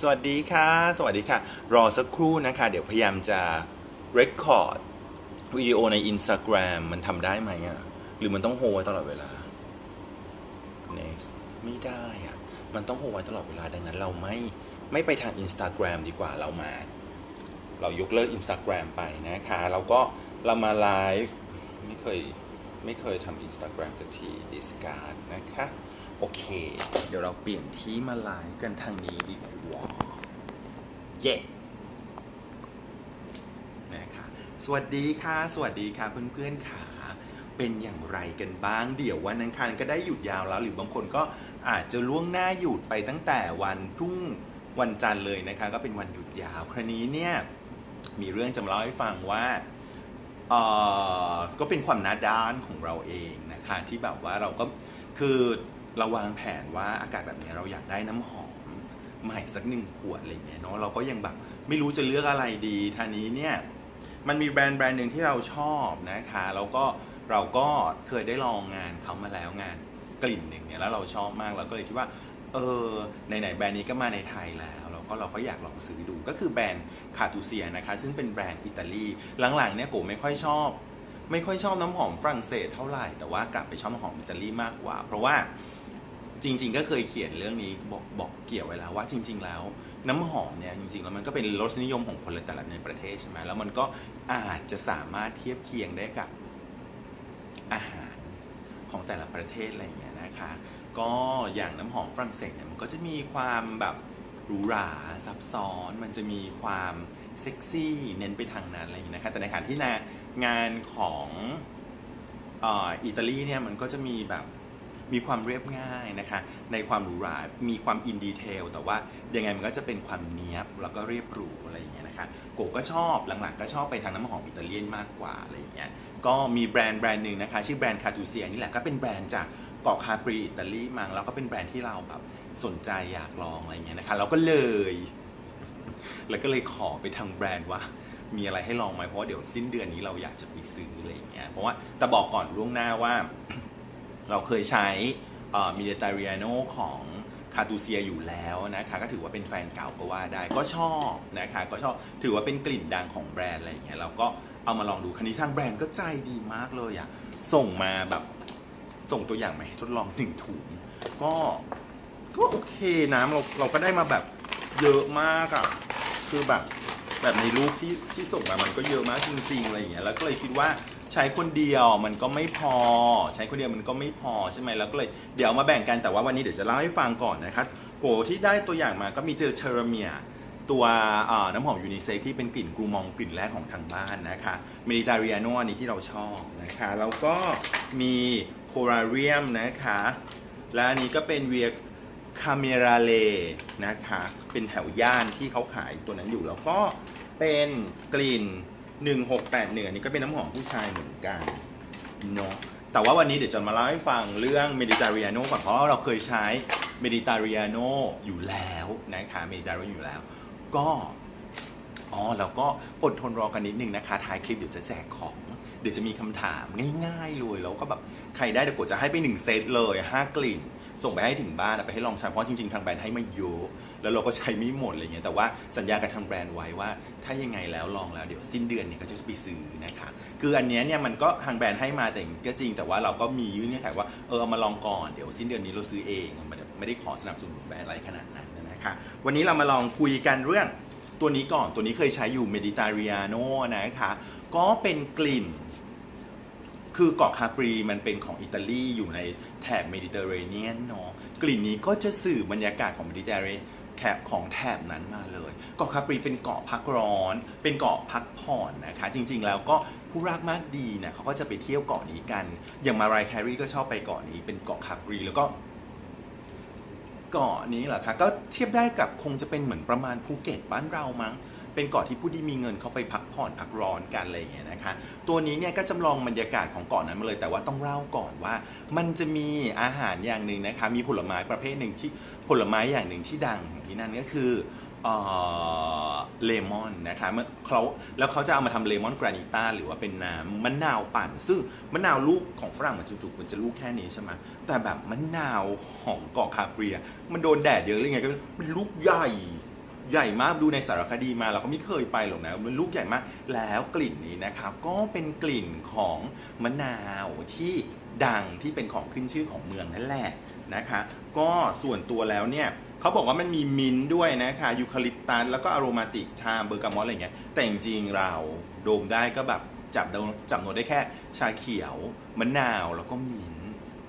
สวัสดีค่ะ สวัสดีค่ะ รอสักครู่นะคะ เดี๋ยวพยายามจะ record วิดีโอใน Instagram มันทำได้ไหมอะหรือมันต้องโฮไว้ตลอดเวลา next ไม่ได้อะมันต้องโฮไว้ตลอดเวลาดังนั้นเราไม่ไม่ไปทาง Instagram ดีกว่าเรามา เรายกเลิก Instagram ไปนะคะ แล้วก็เรามาไลฟ์ไม่เคย ไม่เคยทำ Instagram กันที discard นะคะ โอเค เดี๋ยวเราเปลี่ยนที่มาไลฟ์กันทางนี้ดีกว่าเย้นะคะสวัสดีค่ะ สวัสดีค่ะ เพื่อนๆค่ะ เป็นอย่างไรกันบ้าง เดี๋ยววันอังคารก็ได้หยุดยาวแล้ว หรือบางคนก็อาจจะล่วงหน้าหยุดไปตั้งแต่วันพรุ่งวันจันทร์เลยนะคะ ก็เป็นวันหยุดยาวคราวนี้เนี่ยมีเรื่องจะมาเล่าให้ฟังว่าเออก็เป็นความหน้าด้านของเราเองนะคะ ที่แบบว่าเราก็คือ เราวางแผนว่าอากาศแบบนี้เราอยากได้น้ำหอมใหม่สักหนึ่งขวดอะไรเงี้ยเนาะเราก็ยังแบบไม่รู้จะเลือกอะไรดีท่านี้เนี่ยมันมีแบรนด์แบรนด์หนึ่งที่เราชอบนะคะแล้วก็เราก็เคยได้ลองงานเขามาแล้วงานกลิ่นหนึ่งเนี่ยแล้วเราชอบมากเราก็เลยคิดว่าเออไหนๆแบรนด์นี้ก็มาในไทยแล้วเราก็เราก็อยากลองซื้อดูก็คือแบรนด์คาตูเซียนะคะซึ่งเป็นแบรนด์อิตาลีหลังๆเนี่ยโกไม่ค่อยชอบไม่ค่อยชอบน้ำหอมฝรั่งเศสเท่าไหร่แต่ว่ากลับไปชอบน้ำหอมอิตาลีมากกว่า เพราะว่า จริง ๆ ก็เคยเขียนเรื่องนี้บอกบอกเกี่ยวไว้แล้วว่าจริง ๆ แล้ว น้ำหอมเนี่ยจริงๆแล้วมันก็เป็นรสนิยมของคนแต่ละในประเทศใช่ไหมแล้วมันก็อาจจะสามารถเทียบเคียงได้กับอาหารของแต่ละประเทศอะไรอย่างเงี้ยนะคะ ก็อย่างน้ำหอมฝรั่งเศสเนี่ยมันก็จะมีความแบบหรูหราซับซ้อน มันจะมีความเซ็กซี่เน้นไปทางนั้นอะไรอย่างเงี้ยนะคะแต่ในขณะที่นางานของอออิตาลีเนี่ยมันก็จะมีแบบ มีความเรียบง่ายนะคะ ในความหรูหรา มีความอินดีเทล แต่ว่ายังไงมันก็จะเป็นความเนี้ยบ แล้วก็เรียบหรูอะไรอย่างเงี้ยนะคะ โกก็ชอบ หลังๆ ก็ชอบไปทางน้ำหอมอิตาเลียนมากกว่าอะไรอย่างเงี้ย ก็มีแบรนด์แบรนด์หนึ่งนะคะ ชื่อแบรนด์คาตูเซียนี่แหละ ก็เป็นแบรนด์จากเกาะคาปรีอิตาลีมั้งแล้วก็เป็นแบรนด์ที่เราแบบสนใจอยากลองอะไรอย่างเงี้ยนะคะ เราก็เลย แล้วก็เลยขอไปทางแบรนด์ว่ามีอะไรให้ลองไหมเพราะว่าเดี๋ยวสิ้นเดือนนี้เราอยากจะไปซื้ออะไรอย่างเงี้ย เพราะว่าแต่บอกก่อนล่วงหน้าว่า เราเคยใช้มิเดตาเรียโนของคาตูเซียอยู่แล้วนะคะก็ถือว่าเป็นแฟนเก่าก็ว่าได้ก็ชอบนะคะก็ชอบถือว่าเป็นกลิ่นดังของแบรนด์อะไรอย่างเงี้ยเราก็เอามาลองดูคันนี้ทางแบรนด์ก็ใจดีมากเลยอะส่งมาแบบส่งตัวอย่างมาให้ทดลองหนึ่งถุงก็ก็โอเคนะเราเราก็ได้มาแบบเยอะมากอะคือแบบ แบบในรูปที่ที่ส่งมามันก็เยอะมากจริงๆอะไรอย่างเงี้ยแล้วก็เลยคิดว่าใช้คนเดียวมันก็ไม่พอ ใช้คนเดียวมันก็ไม่พอใช่ไหมแล้วก็เลยเดี๋ยวมาแบ่งกันแต่ว่าวันนี้เดี๋ยวจะเล่าให้ฟังก่อนนะครับโกที่ได้ตัวอย่างมาก็มีเทอร์เมียตัวน้ำหอมยูนิเซ็กที่เป็นกลิ่นกรูมองกลิ่นแรกของทางบ้านนะคะเมดิตาเรียโนอันนี้ที่เราชอบนะคะแล้วก็มีโคราเรียมนะคะ และอันนี้ก็เป็นเวียคาเมราเลนะคะ เป็นแถวย่านที่เขาขายตัวนั้นอยู่แล้วก็ เป็นกลิ่น 1681อันนี้ก็เป็นน้ำหอมผู้ชายเหมือนกันเนาะแต่ว่าวันนี้เดี๋ยวจะมาเล่าให้ฟังเรื่องเมดิตาเรียโนก่อนเพราะว่าเราเคยใช้เมดิตาเรียโนอยู่แล้วนะคะเมดิตาเรียโนอยู่แล้ว ก็อ๋อแล้วก็อดทนรอกันนิดนึงนะคะท้ายคลิปเดี๋ยวจะแจกของ เดี๋ยวจะมีคำถามง่ายๆเลยแล้วก็แบบใครได้เดี๋ยวกดจะให้ไปหนึ่งเซตเลยห้ากลิ่น ส่งไปให้ถึงบ้านอาไปให้ลองใช้เพราะจริงๆ ทางแบรนด์ให้มาเยอะแล้วเราก็ใช้ไม่หมดอะไรเงี้ยแต่ว่าสัญญากับทางแบรนด์ไว้ว่า ถ้ายังไงแล้วลองแล้วเดี๋ยวสิ้นเดือนเนี่ยก็จะไปซื้อนะคะคืออันเนี้ยเนี่ยมันก็ทางแบรนด์ให้มาแต่ก็จริง แต่ว่าเราก็มียื่นเงื่อนไขว่าเออเอามาลองก่อนเดี๋ยวสิ้นเดือนนี้เราซื้อเองไม่ได้ไม่ได้ขอสนับสนุนแบรนด์อะไรขนาดนั้นนะคะวันนี้เรามาลองคุยกันเรื่องตัวนี้ก่อนตัวนี้เคยใช้อยู่ Mediterranean นะคะก็เป็นกลิ่น คือเกาะคาปรีมันเป็นของอิตาลีอยู่ในแถบเมดิเตอร์เรเนียนเนาะกลิ่นนี้ก็จะสื่อบรรยากาศของเมดิเตอร์เรเนียนแถบของแถบนั้นมาเลยเกาะคาปรีเป็นเกาะพักร้อน เป็นเกาะพักผ่อนนะคะ จริงๆแล้วก็ผู้รักมากดีเนี่ยเขาก็จะไปเที่ยวเกาะนี้กัน อย่างมารายแครีก็ชอบไปเกาะนี้เป็นเกาะคาปรีแล้วก็เกาะนี้เหรอคะก็เทียบได้กับคงจะเป็นเหมือนประมาณภูเก็ตบ้านเรามั้ง เป็นเกาะที่ผู้ที่มีเงินเขาไปพักผ่อนพักร้อนกันอะไรอย่างเงี้ยนะคะ ตัวนี้เนี่ยก็จำลองบรรยากาศของเกาะนั้นมาเลย แต่ว่าต้องเล่าก่อนว่า มันจะมีอาหารอย่างหนึ่งนะคะ มีผลไม้ประเภทหนึ่งที่ผลไม้อย่างหนึ่งที่ดังของที่นั่นก็คือเอ่อเลมอนนะคะเมื่อเขาแล้วเขาจะเอามาทำเลมอนกรานิต้าหรือว่าเป็นน้ำมะนาวปั่น ซึ่งมะนาวลูกของฝรั่งมันจุกๆมันจะลูกแค่นี้ใช่ไหมแต่แบบมะนาวของเกาะคาเปรีย มันโดนแดดเยอะเลยไงก็เป็นลูกใหญ่ ใหญ่มากดูในสารคดีมาเราก็ไม่เคยไปหรอกนะมันลูกใหญ่มากแล้วกลิ่นนี้นะครับ ก็เป็นกลิ่นของมะนาวที่ดังที่เป็นของขึ้นชื่อของเมืองนั่นแหละนะคะ ก็ส่วนตัวแล้วเนี่ยเขาบอกว่ามันมีมิ้นด้วยนะคะยูคาลิปตัสแล้วก็อโรมาติกชาเบอร์กามอสอะไรเงี้ยแต่จริงๆเราโดมได้ก็แบบจับจับโน้ตได้แค่ชาเขียวมะนาวแล้วก็มิ้น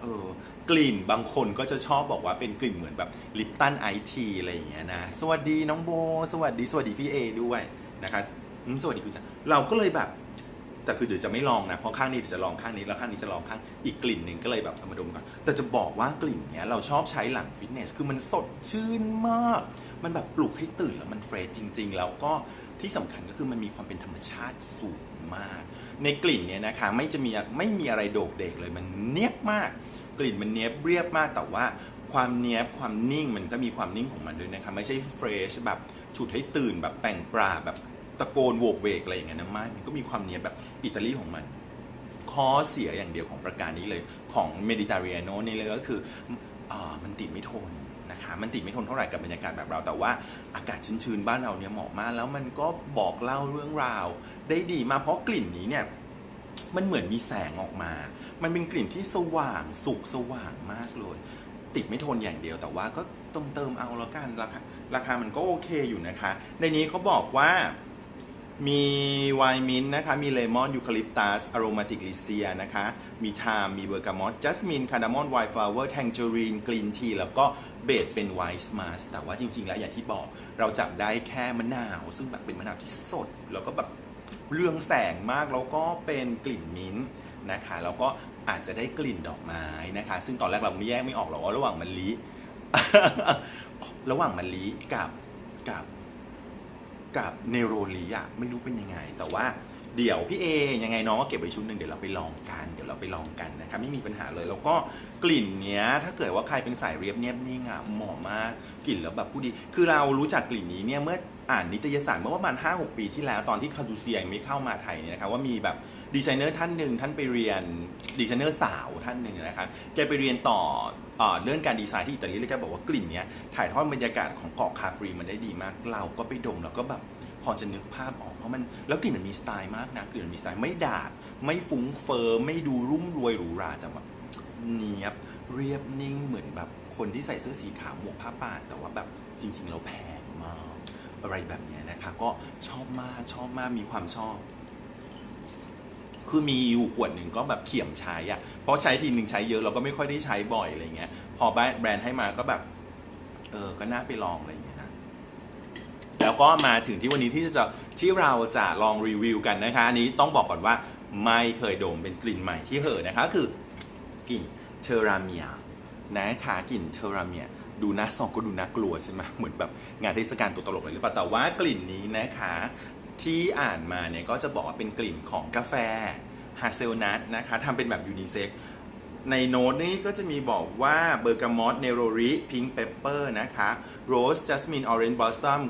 เออ กลิ่นบางคนก็จะชอบบอกว่าเป็นกลิ่นเหมือนแบบลิปตันไอทีอะไรอย่างเงี้ยนะ สวัสดีน้องโบ สวัสดีสวัสดีพี่เอด้วยนะคะอืมสวัสดีคุณจ๋าเราก็เลยแบบ แต่คือเดี๋ยวจะไม่ลองนะเพราะข้างนี้เดี๋ยวจะลองข้างนี้แล้วข้างนี้จะลองข้างอีกกลิ่นหนึ่งก็เลยแบบเอามาดมก่อนแต่จะบอกว่ากลิ่นเนี้ยเราชอบใช้หลังฟิตเนสคือมันสดชื่นมาก มันแบบปลุกให้ตื่นแล้วมันเฟรชจริง ๆ แล้วก็ที่สำคัญก็คือมันมีความเป็นธรรมชาติสูงมาก ในกลิ่นเนี้ยนะคะไม่จะมีไม่มีอะไรโดกเด็กเลยมันเนียบมาก กลิ่นมันเนี้ยบเรียบมากแต่ว่าความเนี้ยบความนิ่งมันก็มีความนิ่งของมันด้วยนะคะไม่ใช่เฟรชแบบฉุดให้ตื่นแบบแต่งปลาแบบตะโกนโวกเวกอะไรอย่างเงี้ยนะไม่มันก็มีความเนี้ยบแบบอิตาลีของมันข้อเสียอย่างเดียวของประการนี้เลยของเมดิเตอร์เรเนนี่เลยก็คืออมันติดไม่ทนนะคะมันติดไม่ทนเท่าไหร่กับบรรยากาศแบบเรา แต่ว่าอากาศชื้นๆบ้านเราเนี่ยเหมาะมาก แล้วมันก็บอกเล่าเรื่องราวได้ดีมาเพราะกลิ่นนี้เนี่ย มันเหมือนมีแสงออกมา มันเป็นกลิ่นที่สว่างสุกสว่างมากเลย ติดไม่ทนอย่างเดียวแต่ว่าก็ต้องเติมเอาแล้วกันราคาราคามันก็โอเคอยู่นะคะ ในนี้เขาบอกว่ามีไวน์มินท์นะคะ มีเลมอนยูคาลิปตัสอโรมาติกลิเซียนะคะ มีไทม์มีเบอร์กามอตจัสมินคาร์ดามอนไวน์ฟลาวเวอร์แทงเจอรีนกรีนทีแล้วก็เบสเป็นไวน์สมาสแต่ว่าจริง ๆ แล้วอย่างที่บอกเราจับได้แค่มะนาว ซึ่งแบบเป็นมะนาวที่สด แล้วก็แบบ เรืองแสงมากแล้วก็เป็นกลิ่นมิ้นท์นะคะแล้วก็อาจจะได้กลิ่นดอกไม้นะคะ ซึ่งตอนแรกเราไม่แยกไม่ออกหรอกว่าระหว่างมะลิ ระหว่างมะลิกับกับกับเนโรลีอะไม่รู้เป็นยังไง แต่ว่า เดี๋ยวพี่เอยังไงน้องก็เก็บไว้ชุดหนึ่งเดี๋ยวเราไปลองกันเดี๋ยวเราไปลองกันนะครับไม่มีปัญหาเลยแล้วก็กลิ่นเนี้ยถ้าเกิดว่าใครเป็นสายเรียบเนียบนิ่งอะเหมาะมากกลิ่นแล้วแบบผู้ดี คือเรารู้จักกลิ่นนี้เนี่ยเมื่ออ่านนิตยสารเมื่อประมาณ5-6 ปีที่แล้วตอนที่คาดูเซียยังไม่เข้ามาไทยเนี่ยนะครับว่ามีแบบดีไซเนอร์ท่านหนึ่งท่านไปเรียนดีไซเนอร์สาวท่านหนึ่งนะครับแกไปเรียนต่อเอ่อเรื่องการดีไซน์ที่อิตาลีแล้วแกบอกว่ากลิ่นเนี้ยถ่ายทอดบรรยากาศของเกาะคาปรีมันได้ดีมากเราก็ไปดมแล้วก็แบบ พอจะนึกภาพออกเพราะมันแล้วกลิ่นมันมีสไตล์มากนะกลิ่นมันมีสไตล์ไม่ดาด ไม่ฟุ้งเฟอ้อไม่ดูรุ่มรวยหรูหราแต่แบบเนียบเรียบนิ่งเหมือนแบบคนที่ใส่เสื้อสีขาวหมวกผ้าป่านแต่ว่าแบบจริงๆแล้วแพงมากอะไรแบบเนี้ยนะคะ ก็ชอบมากชอบมากมีความชอบคือมีอยู่ขวดหนึ่งก็แบบเขี่ยมใช้อะเพราะใช้ทีหนึ่งใช้เยอะเราก็ไม่ค่อยได้ใช้บ่อยอะไรเงี้ย พอแบรนด์ให้มาก็แบบ เออ ก็น่าไปลองอะไรเงี้ย แล้วก็มาถึงที่วันนี้ที่จะที่เราจะลองรีวิวกันนะคะอันนี้ต้องบอกก่อนว่าไม่เคยดมเป็นกลิ่นใหม่ที่เหอนะคะคือกลิ่นเทอราเมียนะคะกลิ่นเทอราเมียดูน่าสองก็ดูน่ากลัวใช่ไหมเหมือนแบบงานเทศกาลตัวตลกเลยหรือเปล่าแต่ว่ากลิ่นนี้นะคะที่อ่านมาเนี่ยก็จะบอกว่าเป็นกลิ่นของกาแฟฮาเซลนัทนะคะทำเป็นแบบยูนิเซ็กในโน้ตนี้ก็จะมีบอกว่าเบอร์กามอตเนโรริพิงเปปเปอร์นะคะโรสจัสมินออเรนจ์บอสซัม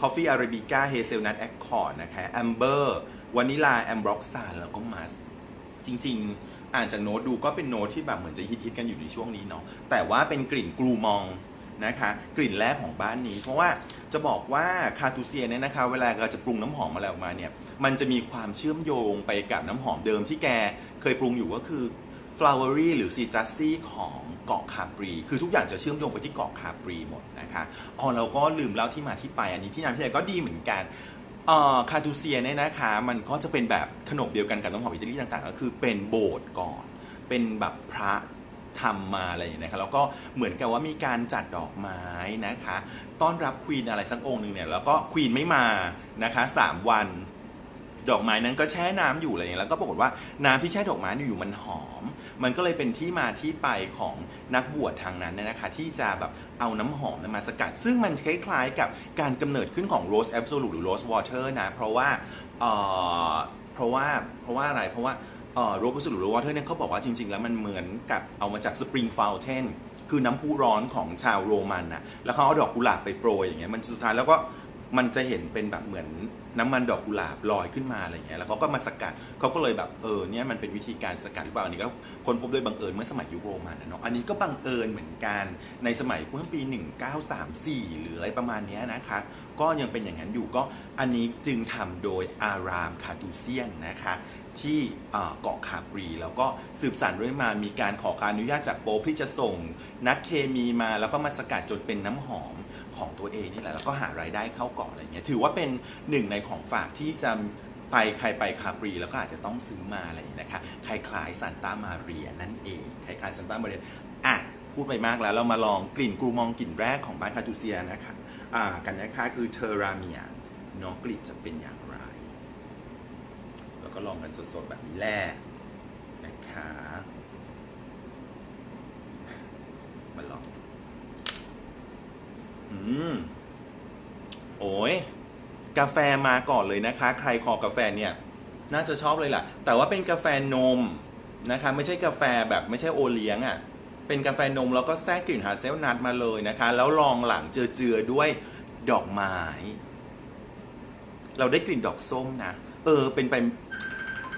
คอฟฟี่อาราบิก้าเฮเซลนัทแอคคอร์ดนะคะแอมเบอร์วานิลาแอมบร็อกซานแล้วก็มัสจริง ๆ อ่านจากโน้ตดูก็เป็นโน้ตที่แบบเหมือนจะฮิตๆกันอยู่ในช่วงนี้เนาะแต่ว่าเป็นกลิ่นกลูมองนะคะกลิ่นแรกของบ้านนี้ เพราะว่าจะบอกว่าคาตูเซียเนี่ยนะคะ เวลาเราจะปรุงน้ำหอมอะไรออกมาเนี่ยมันจะมีความเชื่อมโยงไปกับน้ำหอมเดิมที่แกเคยปรุงอยู่ก็คือ flowery หรือ citrusy ของ เกาะคาปรี คือทุกอย่างจะเชื่อมโยงไปที่เกาะคาปรีหมดนะคะอ๋อเราก็ลืมเล่าที่มาที่ไปอันนี้ที่นำที่ไหนก็ดีเหมือนกันเอ่อคาทูเซียเนี่ยนะคะมันก็จะเป็นแบบขนบเดียวกันกับน้ำหอมอิตาลีต่างๆ ก็คือเป็นโบสถ์ก่อน เป็นแบบพระทำมาอะไรอย่างเงี้ยนะคะแล้วก็เหมือนกับว่ามีการจัดดอกไม้นะคะ ต้อนรับควีนอะไรสักองค์หนึ่งเนี่ยแล้วก็ควีนไม่มานะคะสามวัน ดอกไม้นั้นก็แช่น้ำอยู่อะไรอย่างเงี้ยแล้วก็ปรากฏว่าน้ำที่แช่ดอกไม้อยู่มันหอม มันก็เลยเป็นที่มาที่ไปของนักบวชทางนั้นเนี่ยนะคะ ที่จะแบบเอาน้ำหอมนั้มาสกัด ซึ่งมันคล้ายๆกับการกำเนิดขึ้นของ Rose Absolute หรือ Rose Water นะเพราะว่าเพราะว่าเพราะว่าอะไรเพราะว่าเอ่อ Rose Absolute หรือ Water เนี่ยเขาบอกว่าจริง ๆ แล้วมันเหมือนกับเอามาจาก Spring Fountain คือน้ำพุร้อนของชาวโรมันนะแล้วเขาเอาดอกกุหลาบไปโปรยอย่างเงี้ยมันสุดท้ายแล้วก็ มันจะเห็นเป็นแบบเหมือนน้ำมันดอกกุหลาบลอยขึ้นมาอะไรอย่างเงี้ยแล้วเขาก็มาสกัดเขาก็เลยแบบเออเนี่ยมันเป็นวิธีการสกัดหรือเปล่าอันนี้ก็คนพบโดยบังเอิญเมื่อสมัยยุโรมันนะเนาะอันนี้ก็บังเอิญเหมือนกันในสมัยเมื่อปี 1934 หรืออะไรประมาณนี้นะคะ ก็ยังเป็นอย่างนั้นอยู่ก็อันนี้จึงทำโดยอารามคาตูเซียนนะคะที่เกาะคาปรี แล้วก็สืบสานเรื่อยมามีการขอการอนุญาตจากโป๊ปที่จะส่งนักเคมีมาแล้วก็มาสกัดจนเป็นน้ำหอมของตัวเองนี่แหละแล้วก็หารายได้เข้าเกาะอะไรเงี้ยถือว่าเป็นหนึ่งในของฝากที่จะไปใครไปคาปรีแล้วก็อาจจะต้องซื้อมาอะไรนะคะคล้ายๆซันตามาเรียนั่นเองคล้ายๆซันตามาเรียอะพูดไปมากแล้วเรามาลองกลิ่นกรูมองกลิ่นแรกของบ้านคาตูเซียนะคะ กันนะคะคือเทอราเมียเน้องกลิ่นจะเป็นอย่างไร แล้วก็ลองกันสดๆแบบนี้แหละนะคะมาลองอืมโอ้ยกาแฟมาก่อนเลยนะคะ ใครคอกาแฟเนี่ย น่าจะชอบเลยล่ะ แต่ว่าเป็นกาแฟนมนะคะ ไม่ใช่กาแฟแบบไม่ใช่โอเลี้ยงอะ่ะ เป็นกาแฟนมแล้วก็แทรกกลิ่นหาเซลนัทมาเลยนะคะ แล้วรองหลังเจือด้วยดอกไม้ เราได้กลิ่นดอกส้มนะ เออ เป็นไป